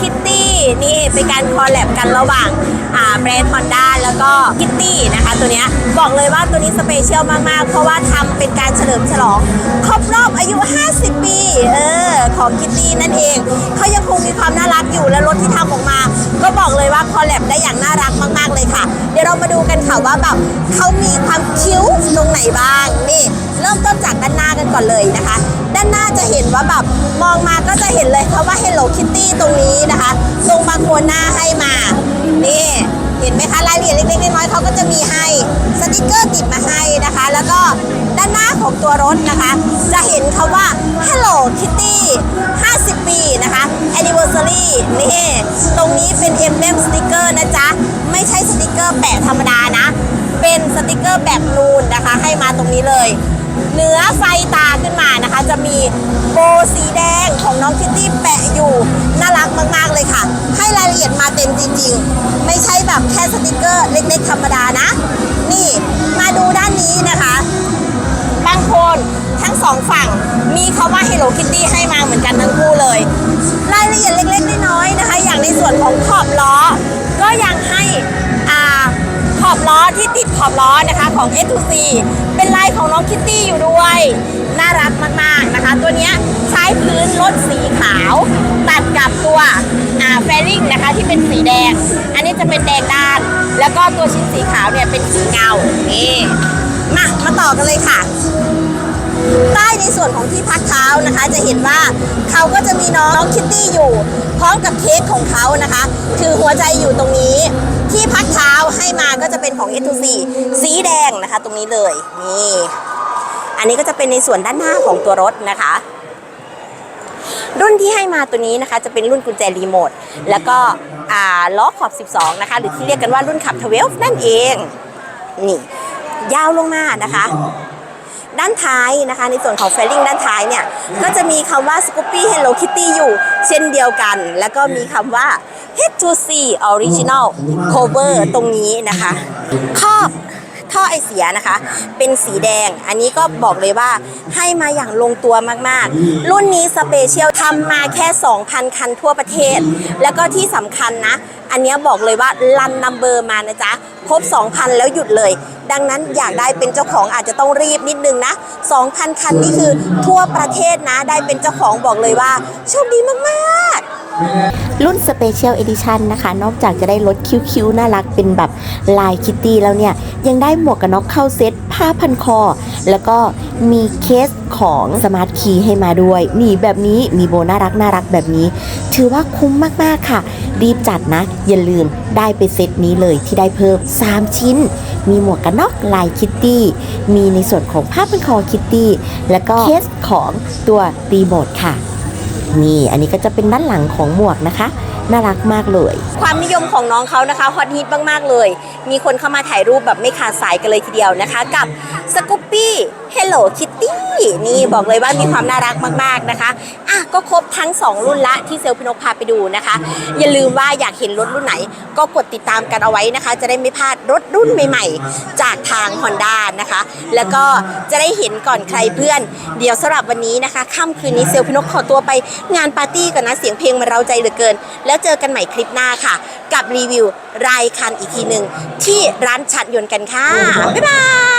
Kitty นี่เป็นการคอลแลบกันระหว่างแบรนด์ Honda แล้วก็ Kitty นะคะตัวนี้บอกเลยว่าตัวนี้สเปเชียลมาก ๆ เพราะว่าทำเป็นการเฉลิมฉลอง ครบรอบอายุ 50 ปีเออของ Kitty นั่นเองเขายังคงมีความน่ารักอยู่และรถที่ทำออกมา ก็บอกเลยว่าคอลแลบได้อย่างน่ารักมาก ๆ เลยค่ะ เดี๋ยวเรามาดูกันค่ะว่าแบบเขามีความคิ้วตรงไหนบ้างนี่ เริ่มต้นจากด้านหน้ากันก่อนเลยนะคะ ด้านหน้าจะเห็นว่าแบบมองมาก็จะเห็นเลยค่ะว่า Hello Kitty ตรงนี้นะคะตรงบางโคนหน้าให้มา นี่เห็นไหมคะรายละเอียดเล็กๆน้อยๆเขาก็จะมีให้สติกเกอร์ติดมาให้นะคะ แล้วก็ด้านหน้าของตัวรถนะคะ จะเห็นคาว่า Hello Kitty 50 ปีนะคะ Anniversary นี่ตรงนี้เป็น emblem สติกเกอร์นะจ๊ะ ไม่ใช่สติกเกอร์แปะธรรมดานะ เป็นสติกเกอร์แบบนูนนะคะ ให้มาตรงนี้เลย เนื้อไฟตาขึ้นมานะคะ จะมีโบสีแดงของน้องคิตตี้แปะอยู่ น่ารักมาก ๆ เลยค่ะ ให้รายละเอียดมาเต็มจริง ๆ ไม่ใช่แบบแค่สติกเกอร์เล็ก ๆ ธรรมดานะ นี่มาดูด้านนี้นะคะบางคนทั้งสองฝั่งมีคาว่า Hello Kitty ให้มาเหมือนกันทั้งคู่เลย รายละเอียดเล็กๆน้อยๆนะคะ อย่างในส่วนของขอบล้อ ก็ยังให้อ่าขอบล้อที่ติดขอบล้อนะคะของ s 2 c ็นลายของน้องคิตตี้อยู่ด้วย น่ารักมากๆนะคะ ตัวนี้ใช้พื้นลดสีขาว ตัดกับตัวแฟริงนะคะที่เป็นสีแดง อันนี้จะเป็นแดงด้าน แล้วก็ตัวชิ้นสีขาวเนี่ยเป็นสีเงานี่มามาต่อกันเลยค่ะใต้ในส่วนของที่พักเท้านะคะ จะเห็นว่าเขาก็จะมีน้องคิตตี้อยู่ พร้อมกับเค้กของเขานะคะ คือหัวใจอยู่ตรงนี้ ที่พักเท้าให้มาก็จะเป็นของ S2C ตรงนี้เลยนี่อันนี้ก็จะเป็นในส่วนด้านหน้าของตัวรถนะคะ รุ่นที่ให้มาตัวนี้นะคะจะเป็นรุ่นกุญแจรีโมทแล้วก็ล้อขอบ 12 นะคะ หรือที่เรียกกันว่ารุ่นขับ12นั่นเองนี่ยาวลงมานะคะด้านท้ายนะคะ ในส่วนของเฟลลิ่งด้านท้ายเนี่ย ก็จะมีคำว่า Scoopy Hello Kitty อยู่ เช่นเดียวกัน แล้วก็มีคำว่า H2C Original Cover ตรงนี้นะคะครอบ ท่อไอเสียนะคะ เป็นสีแดง อันนี้ก็บอกเลยว่าให้มาอย่างลงตัวมากๆ รุ่นนี้สเปเชียลทำมาแค่ 2,000 คันทั่วประเทศ แล้วก็ที่สำคัญนะ อันนี้บอกเลยว่ารันนัมเบอร์มานะจ๊ะครบ 2,000 แล้วหยุดเลย ดังนั้นอยากได้เป็นเจ้าของอาจจะต้องรีบนิดนึงนะ 2,000 คันนี่คือทั่วประเทศนะได้เป็นเจ้าของบอกเลยว่าโชคดีมากๆรุ่น Special Edition นะคะ นอกจากจะได้รถคิ้วๆ น่ารักเป็นแบบลายคิตตี้แล้วเนี่ย ยังได้หมวกกันน็อกเข้าเซ็ตผ้าพันคอ แล้วก็มีเคสของสมาร์ทคีย์ให้มาด้วย นี่แบบนี้มีโบน่ารักน่ารักแบบนี้ ถือว่าคุ้มมากๆค่ะ รีบจัดนะอย่าลืมได้ไปเซตนี้เลยที่ได้เพิ่ม 3 ชิ้น มีหมวกกันน็อกลายคิตตี้ มีในส่วนของผ้าพันคอคิตตี้ แล้วก็เคสของตัวรีโมทค่ะ นี่อันนี้ก็จะเป็นด้านหลังของหมวกนะคะน่ารักมากเลย ความนิยมของน้องเขานะคะฮอตฮิตมาก ๆ เลย มีคนเข้ามาถ่ายรูปแบบไม่ขาดสายกันเลยทีเดียวนะคะ กับสกูปปี้ Hello Kitty นี่บอกเลยว่ามีความน่ารักมาก ๆนะคะอะก็ครบทั้ง 2 รุ่นละที่เซลลพินกพาไปดูนะคะ อย่าลืมว่าอยากเห็นรถรุ่นไหน ก็กดติดตามกันเอาไว้นะคะ จะได้ไม่พลาดรถรุ่นใหม่ ๆ จากทาง Honda นะคะ แล้วก็จะได้เห็นก่อนใครเพื่อน เดี๋ยวสำหรับวันนี้นะคะค่ำคืนนี้เซลลพินกขอตัวไปงานปาร์ตี้ก่อนนะเสียงเพลงมันเราใจเหลือเกิน แล้วเจอกันใหม่คลิปหน้าค่ะ กับรีวิวรายคันอีกทีหนึ่งที่ร้านฉัดยนต์กันค่ะบ๊ายบาย